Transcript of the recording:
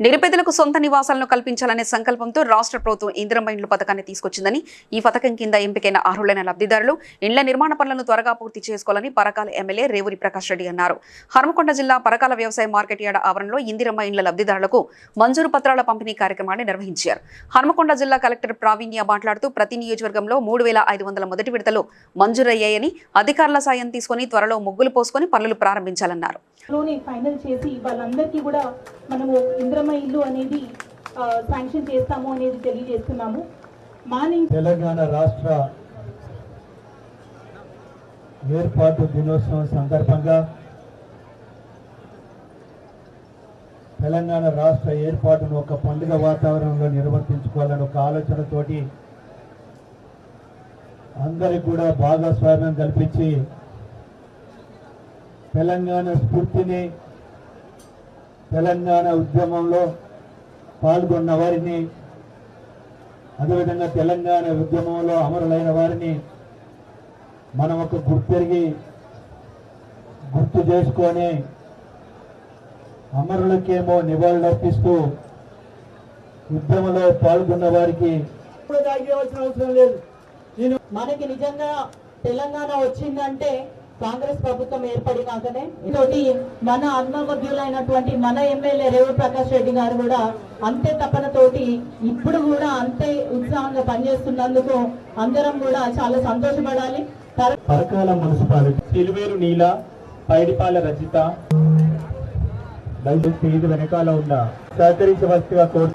నిరుపేదలకు సొంత నివాసాలను కల్పించాలనే సంకల్పంతో రాష్ట్ర ప్రభుత్వం ఇందిరమ్మ ఇండ్ల పథకాన్ని తీసుకొచ్చిందని ఈ పథకం కింద ఎంపికైన అర్హులైన లబ్ధిదారులు ఇండ్ల నిర్మాణ పనులను త్వరగా పూర్తి చేసుకోవాలని పరకాల ఎమ్మెల్యే రేవూరి ప్రకాష్ రెడ్డి అన్నారు. హనుమకొండ జిల్లా పరకాల వ్యవసాయ మార్కెట్ యార్డ్ ఆవరణలో ఇందిరమ్మ ఇండ్ల లబ్ధిదారులకు మంజూరు పత్రాల పంపిణీ కార్యక్రమాన్ని నిర్వహించారు. హనుమకొండ జిల్లా కలెక్టర్ ప్రావీణ్య మాట్లాడుతూ ప్రతి నియోజకవర్గంలో మూడు వేల ఐదు వందల మొదటి విడతలు మంజూరయ్యాయని అధికారుల సాయం తీసుకుని త్వరలో ముగ్గులు పోసుకొని పనులు ప్రారంభించాలన్నారు. ఫైనల్ చేసి వాళ్ళందరికీ కూడా మనము ఇంద్రమ ఇల్లు అనేది శాంక్షన్ చేస్తాము అనేది తెలియజేస్తున్నాము. మార్నింగ్ తెలంగాణ రాష్ట్ర ఏర్పాటు దినోత్సవం సందర్భంగా తెలంగాణ రాష్ట్ర ఏర్పాటును ఒక పండుగ వాతావరణంలో నిర్వర్తించుకోవాలని ఒక ఆలోచనతోటి అందరికి కూడా భాగస్వామ్యం కల్పించి తెలంగాణ స్ఫూర్తిని తెలంగాణ ఉద్యమంలో పాల్గొన్న వారిని అదేవిధంగా తెలంగాణ ఉద్యమంలో అమరులైన వారిని మనం ఒక గుర్తెరిగి గుర్తు చేసుకొని అమరులకేమో నివాళులర్పిస్తూ ఉద్యమంలో పాల్గొన్న వారికి అవసరం లేదు. నేను మనకి నిజంగా తెలంగాణ వచ్చిందంటే కాంగ్రెస్ ప్రభుత్వం ఏర్పడినాకనే తోటి మన ఆత్మబుద్ధులైనటువంటి మన ఎమ్మెల్యే రేవు ప్రకాష్ రెడ్డి గారు కూడా అంతే తపనతోటి ఇప్పుడు కూడా అంతే ఉత్సాహంగా పనిచేస్తున్నందుకు అందరం కూడా చాలా సంతోషపడాలి. తర్- పరకాల మున్సిపాలిటీ సిలువేరు నీల పైడిపాల రచిత దయచేసి ఇది వెనకాల ఉన్న సహకరించవలసిగా కోరు